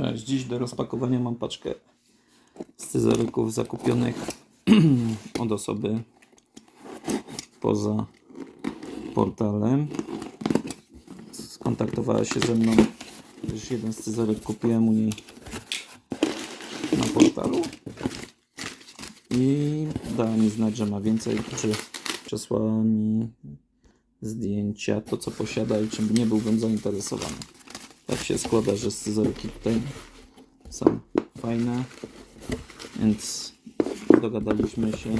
Cześć, dziś do rozpakowania mam paczkę scyzoryków zakupionych od osoby poza portalem. Skontaktowała się ze mną, gdyż jeden scyzoryk kupiłem u niej na portalu i dała mi znać, że ma więcej, czy przesłała mi zdjęcia, to co posiada i czym nie byłbym zainteresowany. Tak się składa, że scyzoryki tutaj są fajne, więc dogadaliśmy się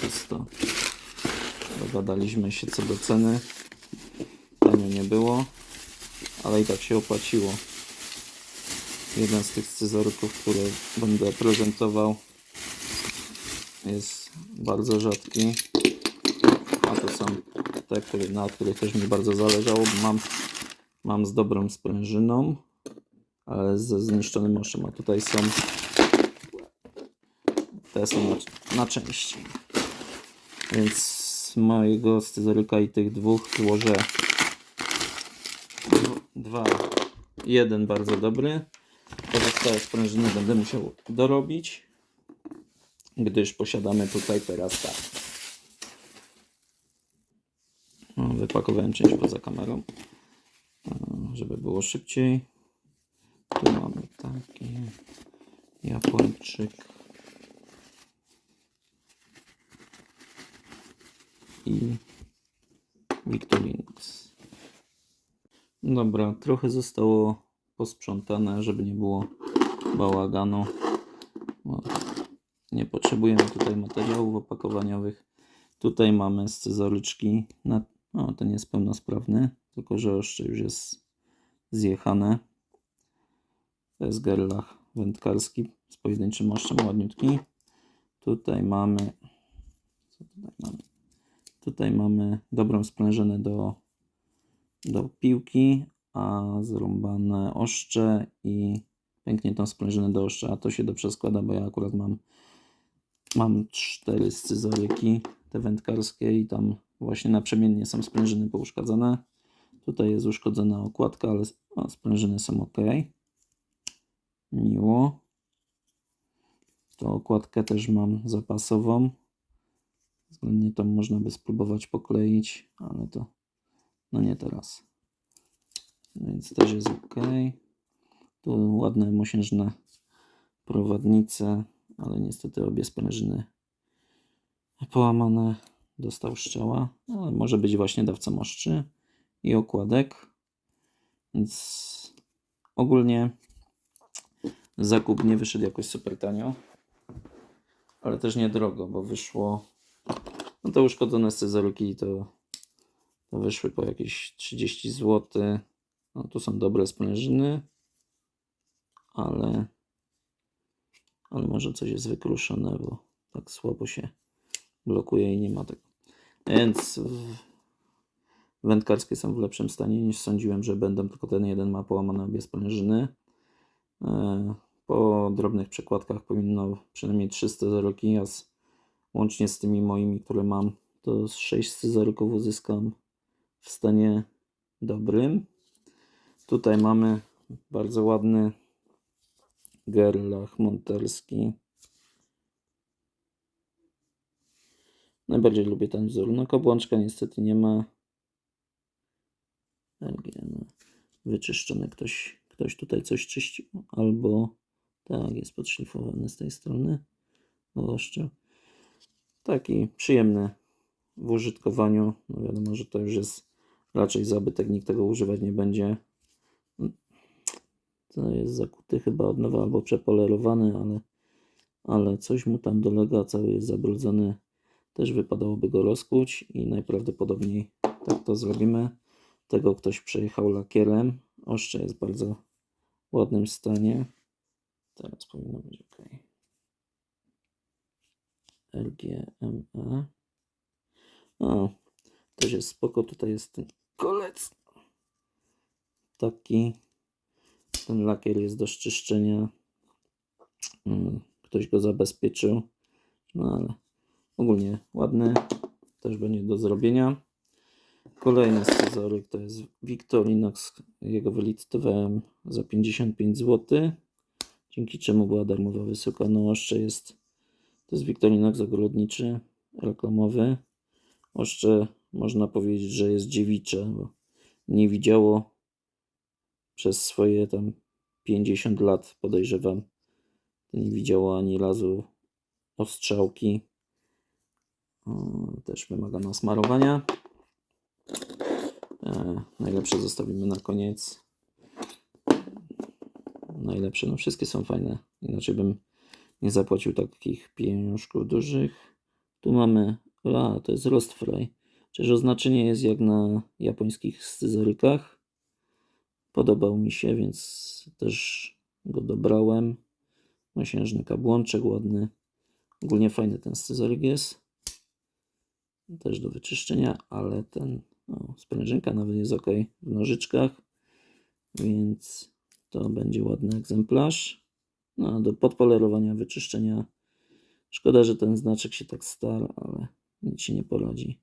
przez to dogadaliśmy się co do ceny. Tanio nie było, ale i tak się opłaciło. Jeden z tych scyzoryków, które będę prezentował jest bardzo rzadki. A to są te, na których też mi bardzo zależało, bo mam, mam z dobrą sprężyną, ale ze zniszczonym oszem. A tutaj są te są na, na części. Więc z mojego scyzoryka i tych dwóch złożę dwa. Jeden bardzo dobry. Pozostałe sprężyny będę musiał dorobić, gdyż posiadamy tutaj teraz tak. No, wypakowałem część poza kamerą, żeby było szybciej. Tu mamy taki Japończyk i Victorinox. Dobra, trochę zostało posprzątane, żeby nie było bałaganu. Bo nie potrzebujemy tutaj materiałów opakowaniowych. Tutaj mamy scyzoryczki. Na... O, ten jest pełnosprawny, tylko że jeszcze już jest zjechane. To jest gerlach wędkarski z pojedynczym oszczem, ładniutki. Tutaj mamy... Tutaj mamy? Tutaj mamy dobrą sprężynę do, do piłki, a zrąbane oszcze i pękniętą sprężynę do oszcza. A to się dobrze składa, bo ja akurat mam, mam cztery scyzoryki, te wędkarskie i tam właśnie naprzemiennie są sprężyny pouszkadzane. Tutaj jest uszkodzona okładka, ale sprężyny są ok. Miło. To okładkę też mam zapasową. Względnie to można by spróbować pokleić, ale to no nie teraz. Więc też jest ok. Tu ładne mosiężne prowadnice, ale niestety obie sprężyny połamane. Dostał strzała, ale może być właśnie dawcą oszczy i okładek. Więc ogólnie zakup nie wyszedł jakoś super tanio, ale też nie drogo, bo wyszło no to uszkodzone scyzoryki to, to wyszły po jakieś 30 zł. No tu są dobre sprężyny, ale, ale może coś jest wykruszone, bo tak słabo się blokuje i nie ma tego. Więc w- wędkarskie są w lepszym stanie niż sądziłem, że będą, tylko ten jeden ma połamane obie sprężyny. E, Po drobnych przekładkach powinno przynajmniej 300 zeroki, a z łącznie z tymi moimi, które mam, to z 6 scyzoryków uzyskam w stanie dobrym. Tutaj mamy bardzo ładny gerlach monterski. Najbardziej lubię ten wzór. No kobłączka niestety nie ma. LGN. Wyczyszczony ktoś, ktoś tutaj coś czyścił. Albo tak, jest podszlifowany z tej strony. Oszczep taki przyjemny w użytkowaniu. No wiadomo, że to już jest raczej zabytek, nikt tego używać nie będzie. To jest zakuty chyba od nowa albo przepolerowany, ale, ale coś mu tam dolega, cały jest zabrudzony. Też wypadałoby go rozkuć i najprawdopodobniej tak to zrobimy. Tego ktoś przejechał lakierem. Oszcze jest w bardzo ładnym stanie. Teraz powinno być ok. LGME. O, też jest spoko. Tutaj jest ten kolec. Taki. Ten lakier jest do szczyszczenia. Mm, Ktoś go zabezpieczył. No ale ogólnie ładny. Też będzie do zrobienia. Kolejny scyzoryk to jest Victorinox. Jego wylicytowałem za 55 zł. Dzięki czemu była darmowa wysyłka. No oszcze jest, to jest Victorinox ogrodniczy, reklamowy. Oszcze można powiedzieć, że jest dziewicze, bo nie widziało przez swoje tam 50 lat, podejrzewam, nie widziało ani razu ostrzałki. Też wymaga nasmarowania. E, najlepsze zostawimy na koniec. Najlepsze, no wszystkie są fajne. Inaczej bym nie zapłacił takich pieniążków dużych. Tu mamy, a to jest Roast Fry. Przecież oznaczenie jest jak na japońskich scyzorykach. Podobał mi się, więc też go dobrałem. Mosiężny kabłączek ładny. Ogólnie fajny ten scyzoryk jest. Też do wyczyszczenia, ale ten o, sprężynka nawet jest ok w nożyczkach, więc to będzie ładny egzemplarz. No, do podpolerowania, wyczyszczenia. Szkoda, że ten znaczek się tak stara, ale nic się nie poradzi.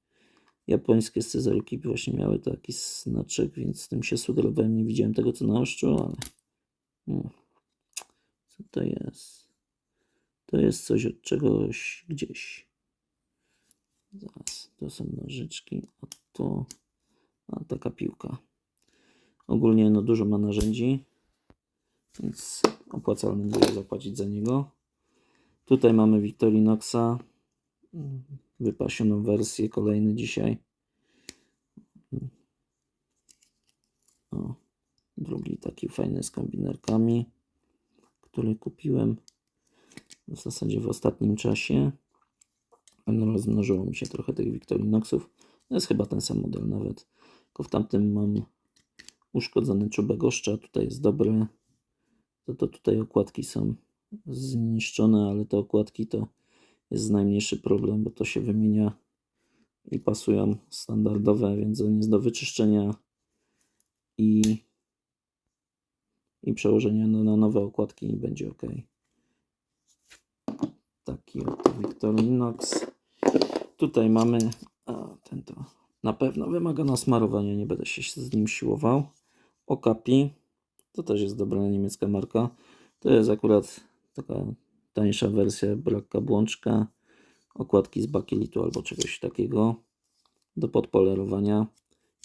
Japońskie scyzoryki właśnie miały taki znaczek, więc z tym się sugerowałem. Nie widziałem tego, co na oszczu, ale... Hmm. Co to jest? To jest coś od czegoś gdzieś. Zaraz, to są nożyczki, a to a taka piłka. Ogólnie no dużo ma narzędzi, więc opłacalne było zapłacić za niego. Tutaj mamy Victorinoxa, wypasioną wersję, kolejny dzisiaj. O, drugi taki fajny z kombinerkami, który kupiłem w zasadzie w ostatnim czasie. Rozmnożyło mi się trochę tych Victorinoxów. To jest chyba ten sam model nawet. Tylko w tamtym mam uszkodzony czubek oszcza. Tutaj jest dobry. To, to tutaj okładki są zniszczone, ale te okładki to jest najmniejszy problem, bo to się wymienia i pasują standardowe, więc on jest do wyczyszczenia i, i przełożenia na, na nowe okładki i będzie ok. Taki oto Victorinox. Tutaj mamy, a ten to na pewno wymaga nasmarowania, nie będę się z nim siłował. Okapi, to też jest dobra niemiecka marka. To jest akurat taka tańsza wersja, brak kabłączka, okładki z bakelitu albo czegoś takiego do podpolerowania.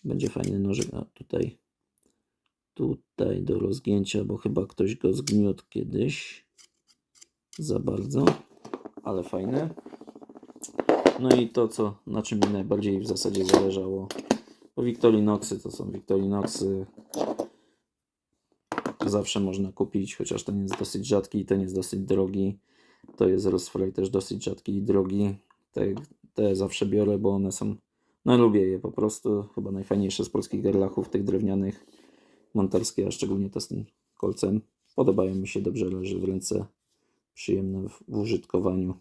Będzie fajny nożyk, a tutaj tutaj do rozgięcia, bo chyba ktoś go zgniótł kiedyś za bardzo, ale fajny. No i to, co, na czym mi najbardziej w zasadzie zależało, bo Victorinoxy to są Victorinoxy. Zawsze można kupić, chociaż ten jest dosyć rzadki, ten jest dosyć drogi. To jest Rosfray też dosyć rzadki i drogi. Te, te zawsze biorę, bo one są, no lubię je po prostu. Chyba najfajniejsze z polskich gerlachów, tych drewnianych, montarskie, a szczególnie to z tym kolcem. Podobają mi się, dobrze leży w ręce, przyjemne w użytkowaniu.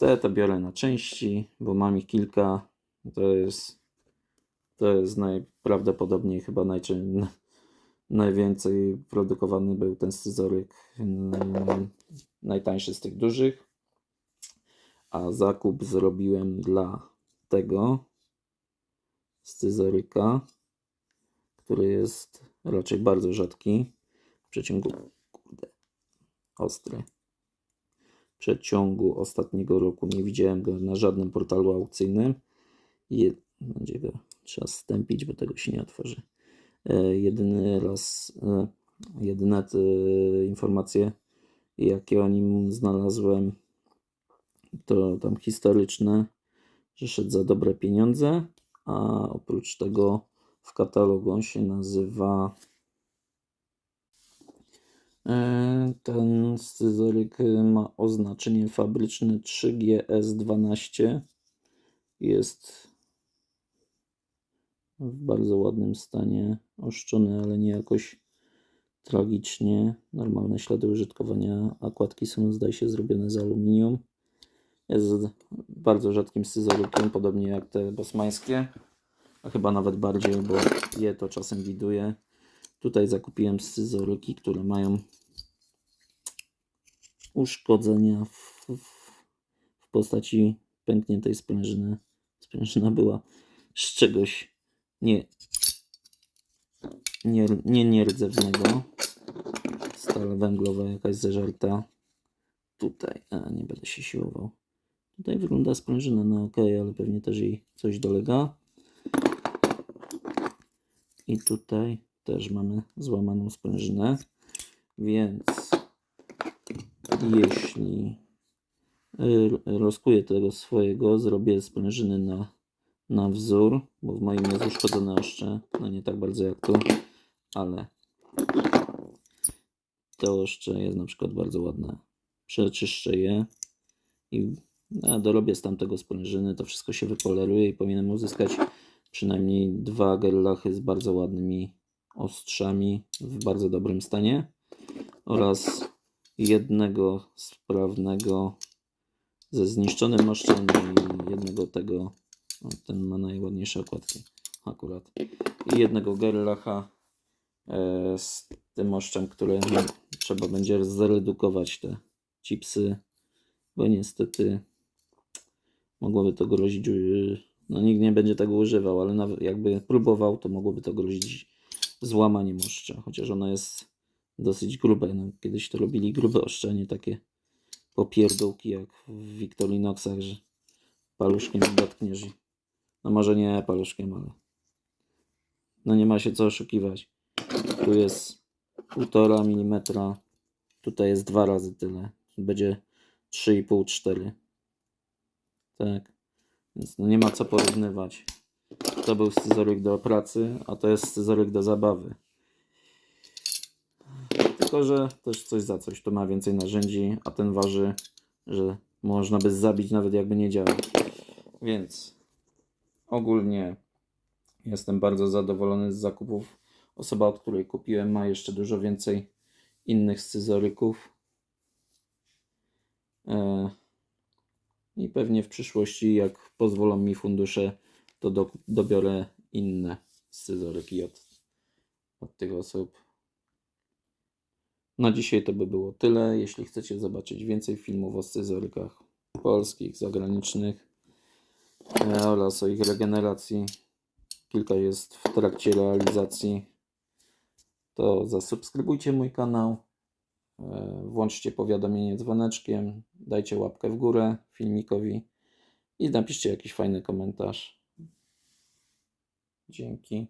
Te to biorę na części, bo mam ich kilka. To jest, to jest najprawdopodobniej chyba najczę- najwięcej produkowany był ten scyzoryk. naj- Najtańszy z tych dużych. A zakup zrobiłem dla tego scyzoryka, który jest raczej bardzo rzadki. W przeciągu, kurde, ostry przeciągu ostatniego roku nie widziałem go na żadnym portalu aukcyjnym. Je, będzie go trzeba stępić, bo tego się nie otworzy. E, jedyny raz, e, jedyne te informacje, jakie o nim znalazłem, to tam historyczne, że szedł za dobre pieniądze, a oprócz tego w katalogu on się nazywa Ten scyzoryk ma oznaczenie fabryczne 3GS12. Jest w bardzo ładnym stanie, oszczony, ale nie jakoś tragicznie. Normalne ślady użytkowania. Okładki są, zdaje się, zrobione z aluminium. Jest bardzo rzadkim scyzorykiem, podobnie jak te bosmańskie, a chyba nawet bardziej, bo je to czasem widuję. Tutaj zakupiłem scyzoryki, które mają uszkodzenia w, w, w postaci pękniętej sprężyny. Sprężyna była z czegoś nie, nie, nie nierdzewnego. Stal węglowa jakaś zeżarta. Tutaj, a nie będę się siłował. Tutaj wygląda sprężyna na ok, ale pewnie też jej coś dolega. I tutaj też mamy złamaną sprężynę. Więc jeśli y, rozkuję tego swojego, zrobię sprężyny na, na wzór, bo w moim jest uszkodzone oszcze, no nie tak bardzo jak tu, ale to oszcze jest na przykład bardzo ładne. Przeczyszczę je i no, dorobię z tamtego sprężyny, to wszystko się wypoleruje i powinienem uzyskać przynajmniej dwa gerlachy z bardzo ładnymi ostrzami w bardzo dobrym stanie oraz jednego sprawnego ze zniszczonym oszczem i jednego tego, o, ten ma najładniejsze okładki akurat, i jednego gerlacha e, z tym oszczem, które no, trzeba będzie zredukować te chipsy, bo niestety mogłoby to grozić, yy, no nikt nie będzie tego używał, ale jakby próbował, to mogłoby to grozić złamaniem oszcza, chociaż ono jest dosyć grube. No, kiedyś to robili grube oszcza, takie popierdółki jak w Victorinoxach, że paluszkiem dotkniesz. No może nie paluszkiem, ale no nie ma się co oszukiwać. Tu jest 1,5 mm, tutaj jest dwa razy tyle. Będzie 3,5-4. Tak. Więc no nie ma co porównywać. To był scyzoryk do pracy, a to jest scyzoryk do zabawy. Tylko, że też coś za coś. To ma więcej narzędzi, a ten waży, że można by zabić nawet jakby nie działał. Więc ogólnie jestem bardzo zadowolony z zakupów. Osoba, od której kupiłem, ma jeszcze dużo więcej innych scyzoryków. E, I pewnie w przyszłości, jak pozwolą mi fundusze, to do, dobiorę inne scyzoryki od, od tych osób. Na dzisiaj to by było tyle. Jeśli chcecie zobaczyć więcej filmów o scyzorykach polskich, zagranicznych e, oraz o ich regeneracji, kilka jest w trakcie realizacji, to zasubskrybujcie mój kanał. E, Włączcie powiadomienie dzwoneczkiem, dajcie łapkę w górę filmikowi i napiszcie jakiś fajny komentarz. Dzięki.